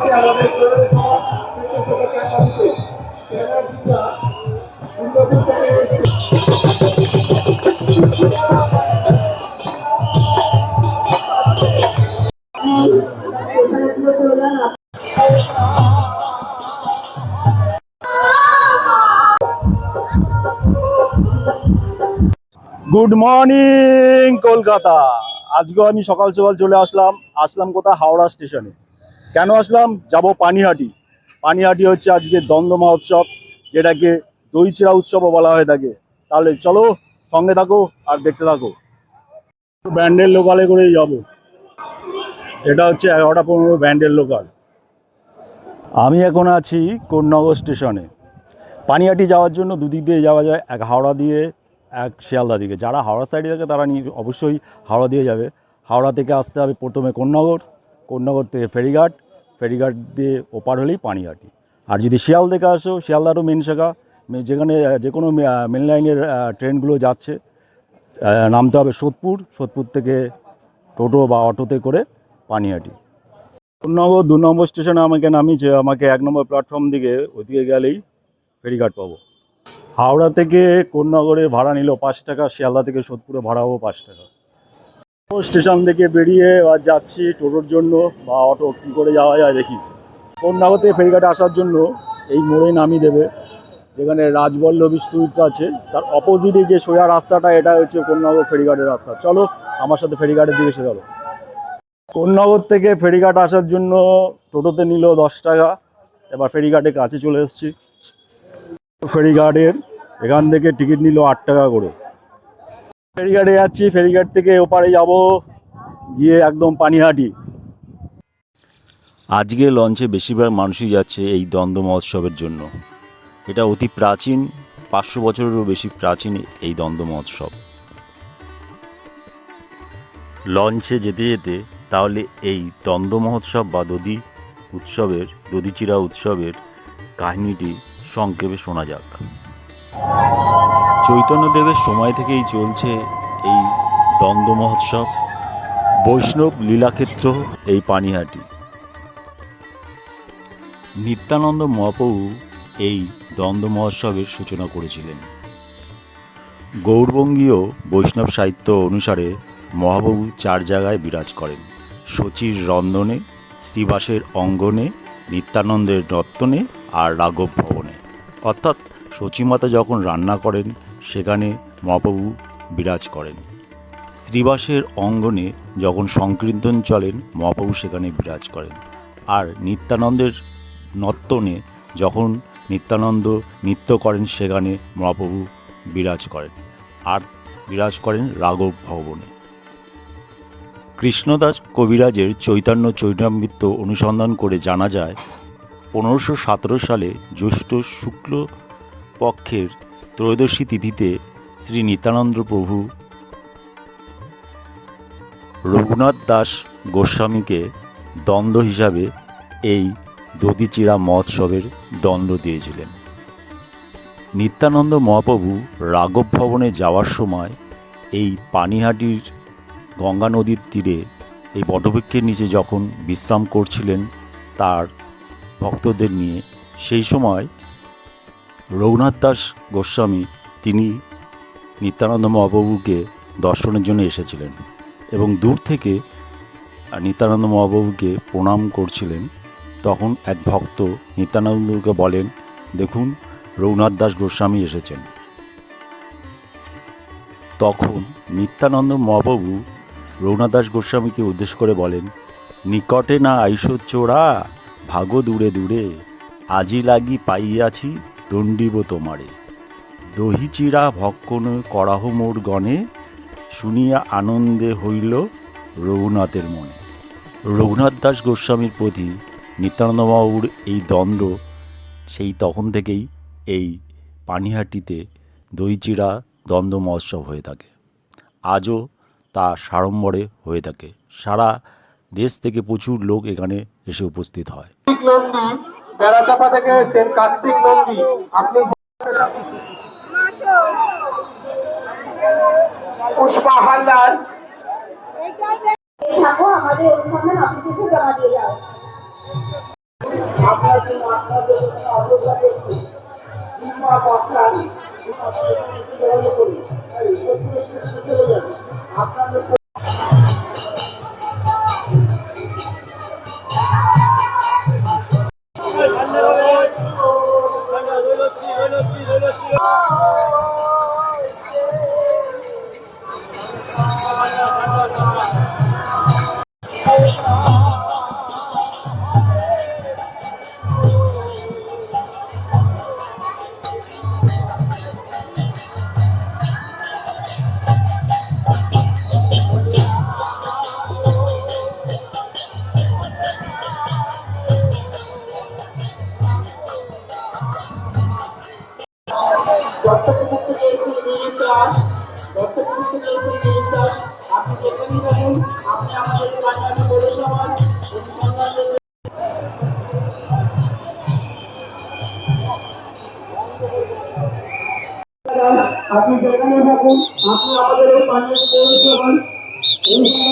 Good morning Kolkata আজকে আমি সকাল সকাল চলে আসলাম। আসলাম কোথায়? হাওড়া স্টেশনে। কেন আসলাম? যাব পানিহাটি। পানিহাটি হচ্ছে আজকে দ্বন্দ্ব মহোৎসব, যেটাকে দইচিরা উৎসবও বলা হয়ে থাকে তাহলে চলো, সঙ্গে থাকো আর দেখতে থাকো। ব্যান্ডেল লোকালে করেই যাব। এটা হচ্ছে এগারোটা পনেরো ব্যান্ডেল লোকাল। আমি এখন আছি কোন্নগর স্টেশনে। পানিহাটি যাওয়ার জন্য দুদিক দিয়ে যাওয়া যায়, এক হাওড়া দিয়ে, এক শিয়ালদা দিকে। যারা হাওড়া সাইডে থাকে, তারা অবশ্যই হাওড়া দিয়ে যাবে। হাওড়া থেকে আসতে হবে প্রথমে কোন্নগর কোন্নগর থেকে ফেরিঘাট। ফেরিঘাট দিয়ে ওপার হলেই পানিহাটি। আর যদি শিয়াল থেকে আসো, শিয়ালদারও মেন শাখা যেখানে যে কোনো মেন লাইনের ট্রেনগুলো যাচ্ছে নামতে হবে সোদপুর সোদপুর থেকে টোটো বা অটোতে করে পানিহাটি। কোন্নগর দু নম্বর স্টেশনে আমাকে নামিয়েছে, আমাকে এক নম্বর প্ল্যাটফর্ম দিকে ওদিকে গেলেই ফেরিঘাট পাবো। হাওড়া থেকে কোন্নগরে ভাড়া নিল পাঁচ টাকা, শিয়ালদা থেকে সোদপুরে ভাড়া ভাড়াও পাঁচ টাকা। স্টেশন থেকে বেরিয়ে এবার যাচ্ছি টোটোর জন্য বা অটো, কী করে যাওয়া যায় দেখি। থেকে ফেরিঘাটে আসার জন্য এই মোড়ে নামিয়ে দেবে, যেখানে রাজবল্লভী সুইটস আছে। তার অপোজিটে যে সোজা রাস্তাটা, এটা হচ্ছে কোন্নগর ফেরিঘাটের রাস্তা। চলো, আমার সাথে ফেরিঘাটের দিকে এসে চলো। কোন্নগর থেকে ফেরিঘাট আসার জন্য টোটোতে নিল দশ টাকা। এবার ফেরিঘাটে কাছে চলে এসেছি। ফেরিঘাটের এখান থেকে টিকিট নিল আট টাকা করে। ফেরিঘাটে যাচ্ছি, ফেরিঘাট থেকে ওপারে যাব, গিয়ে একদম পানিহাটি। আজকে লঞ্চে বেশিরভাগ মানুষই যাচ্ছে এই দ্বন্দ্ব মহোৎসবের জন্য। এটা অতি প্রাচীন, পাঁচশো বছরেরও বেশি প্রাচীন এই দ্বন্দ্ব মহোৎসব। লঞ্চে যেতে যেতে তাহলে এই দ্বন্দ্ব মহোৎসব বা দধি উৎসবের দধিচিরা উৎসবের কাহিনীটি সংক্ষেপে শোনা যাক। চৈতন্যদেবের সময় থেকেই চলছে এই দ্বন্দ্ব মহোৎসব। বৈষ্ণব লীলাক্ষেত্র, এই পানিহাটি। নিত্যানন্দ মহাপ্রভু এই দ্বন্দ্ব মহোৎসবের সূচনা করেছিলেন। গৌরবঙ্গীয় বৈষ্ণব সাহিত্য অনুসারে মহাপ্রভু চার জায়গায় বিরাজ করেন। শচীর রন্ধনে, শ্রীবাসের অঙ্গনে, নিত্যানন্দের নর্তনে আর রাঘব ভবনে। অর্থাৎ শচীমাতা যখন রান্না করেন, সেখানে মহাপ্রভু বিরাজ করেন। শ্রীবাসের অঙ্গনে যখন সংকীর্তন চলেন, মহাপ্রভু সেখানে বিরাজ করেন। আর নিত্যানন্দের নর্তনে যখন নিত্যানন্দ নৃত্য করেন, সেখানে মহাপ্রভু বিরাজ করেন। আর বিরাজ করেন রাঘব ভবনে। কৃষ্ণদাস কবিরাজের চৈতন্য চৈতামৃত্য অনুসন্ধান করে জানা যায়, পনেরোশো সালে জ্যৈষ্ঠ শুক্ল পক্ষের ত্রয়োদশী তিথিতে শ্রী নিত্যানন্দ প্রভু রঘুনাথ দাস গোস্বামীকে দ্বন্দ্ব হিসাবে এই দধিচিড়া মহোৎসবের দ্বন্দ্ব দিয়েছিলেন। নিত্যানন্দ মহাপ্রভু রাঘব ভবনে যাওয়ার সময় এই পানিহাটির গঙ্গা নদীর তীরে এই বটবৃক্ষের নিচে যখন বিশ্রাম করছিলেন তার ভক্তদের নিয়ে, সেই সময় রঘুনাথ দাস গোস্বামী তিনি নিত্যানন্দ মহাপ্রভুকে দর্শনের জন্য এসেছিলেন এবং দূর থেকে নিত্যানন্দ মহাপ্রভুকে প্রণাম করছিলেন। তখন এক ভক্ত নিত্যানন্দকে বলেন, দেখুন, রঘুনাথ দাস গোস্বামী এসেছেন। তখন নিত্যানন্দ মহাপ্রভু রঘুনাথ দাস গোস্বামীকে উদ্দেশ্য করে বলেন, নিকটে না আইস চোরা, ভাগো দূরে দূরে, আজি লাগি পাইয়াছি দণ্ডিব তোমারে। দহি চিড়া ভক্ষণ করাহ মোর গণে, শুনিয়া আনন্দে হইল রঘুনাথের মনে। রঘুনাথ দাস গোস্বামীর প্রতি নিত্যানন্দ বাবুর এই দ্বন্দ্ব, সেই তখন থেকেই এই পানিহাটিতে দইচিড়া দ্বন্দ্ব মহোৎসব হয়ে থাকে। আজও তা সাড়ম্বরে হয়ে থাকে। সারা দেশ থেকে প্রচুর লোক এখানে এসে উপস্থিত হয়। বেড়াচাপা থেকে এসেছেন কার্তিক নন্দী আপনি পুষ্পা হালদার। থাকো আমাদের অনুষ্ঠানে অফিসে জমা দিয়ে যাও। আপনার জন্য অপেক্ষা করছি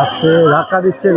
আস্তে ধাক্কা দিচ্ছেন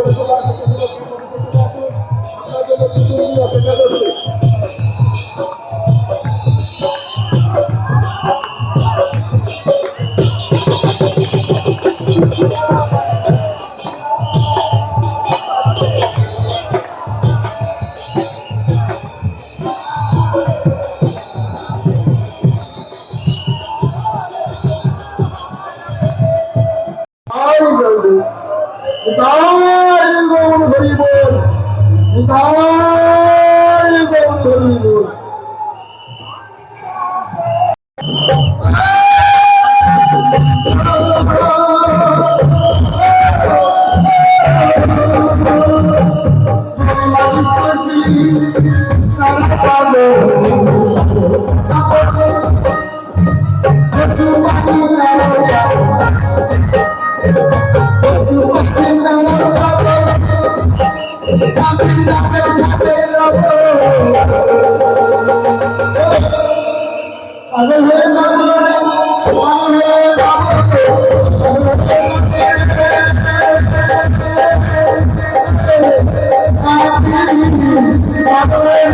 Father. এই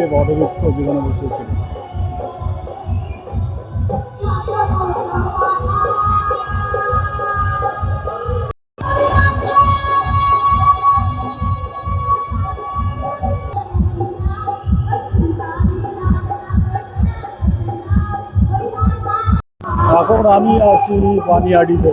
যে বদবৃক্ষ জীবনে বসিয়েছিল এখন আমি আছি পানিয়াড়িতে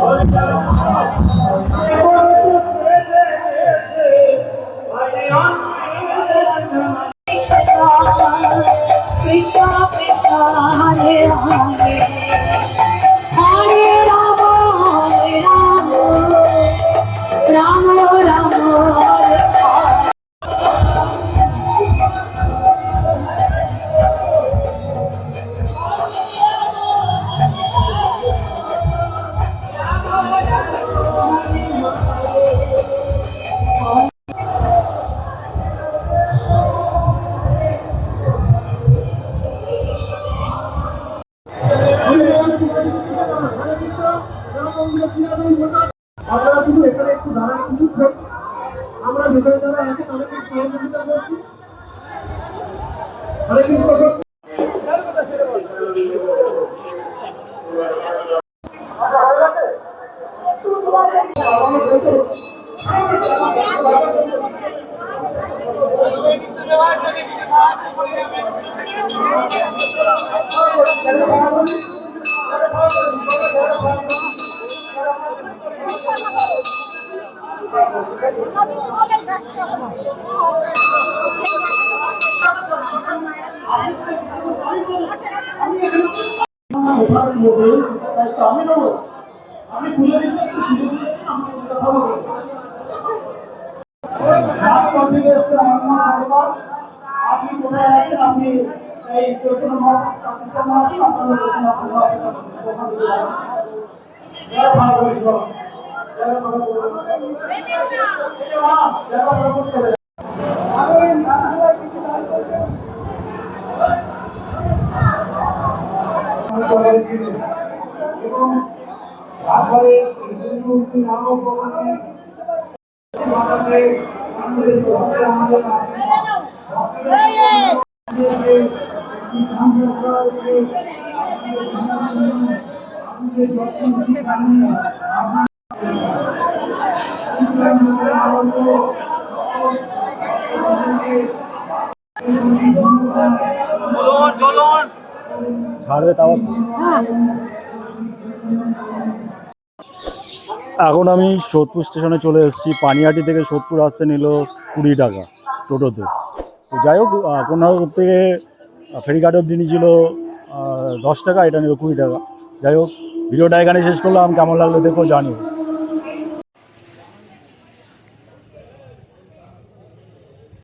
Oh, ¡Gracias! দেবো দায়িত্ব আমি নেব। আমি তুলে দিচ্ছি সুযোগ। আপনি আপনি এই দিল। যারা ভালো করে দিল। এই যে মা, যারা ভালো করে দিল। আরে, আপনারা কিছু দান করবেন? এবং তারপরে হিন্দু নামও বলতে আমাদের আমাদের ভক্তরা আমাদের ছাড়বে তাও? এখন আমি সোদপুর স্টেশনে চলে এসেছি। পানিহাটি থেকে সোদপুর আসতে নিল কুড়ি টাকা টোটোতে। তো যাই হোক আহ, কন্যাকুমারী থেকে ফেরিঘাট অব্দি নিয়েছিল দশ টাকা এটা নিল কুড়ি টাকা। যাই হোক ভিডিওটা এখানে শেষ করলাম। কেমন লাগল দেখো জানিও।